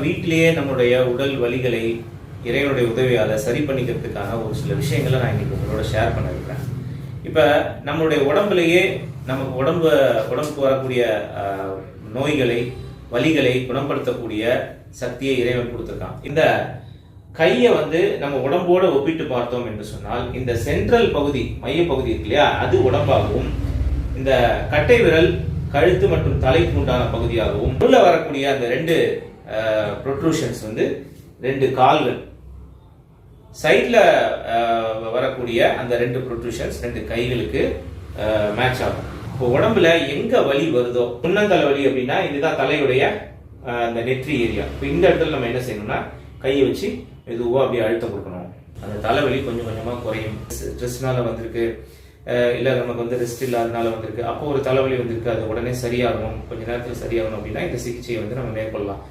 வீட்டிலேயே நம்முடைய உடல் வலிகளை இறைவனுடைய உதவியால் சரி பண்ணிக்கிறதுக்கான ஒரு சில விஷயங்களை நான் இன்னைக்கு உங்களோட ஷேர் பண்ண இருக்கிறேன் இப்போ நம்மளுடைய உடம்புலையே நமக்கு உடம்பு உடம்புக்கு வரக்கூடிய நோய்களை வலிகளை குணப்படுத்தக்கூடிய சக்தியை இறைவன் கொடுத்துருக்கான். இந்த கையை வந்து நம்ம உடம்போட ஒப்பிட்டு பார்த்தோம் என்று சொன்னால் இந்த சென்ட்ரல் பகுதி மையப்பகுதி பகுதி இருக்கு இல்லையா? அது உடம்பாகவும் இந்த கட்டை விரல் கழுத்து மற்றும் தலைக்கு உண்டான பகுதியாகவும் உள்ள வரக்கூடிய அந்த ரெண்டு ப்ரொட்ரூஷன்ஸ் வந்து ரெண்டு கால்கள். சைடில் வரக்கூடிய அந்த ரெண்டு ப்ரொட்ரூஷன்ஸ் ரெண்டு கைகளுக்கு மேட்ச் ஆகும். இப்போ உடம்புல எங்கே வலி வருதோ முன்னந்தலை வலி அப்படின்னா இதுதான் தலையுடைய அந்த நெற்றி ஏரியா இப்போ இந்த இடத்துல நம்ம என்ன செய்யணும்னா கையை வச்சு மெதுவாக அப்படியே அழுத்தம் கொடுக்கணும். அந்த தலைவலி கொஞ்சம் கொஞ்சமாக குறையும். ஸ்ட்ரெஸ்னால வந்திருக்கு. இல்லை நமக்கு வந்து ரெஸ்ட் இல்லாதனால வந்திருக்கு. அப்போ ஒரு தலைவலி வந்திருக்கு அது உடனே சரியாகணும். கொஞ்ச நேரத்தில் சரியாகணும் அப்படின்னா இந்த சிகிச்சையை வந்து நம்ம மேற்கொள்ளலாம்.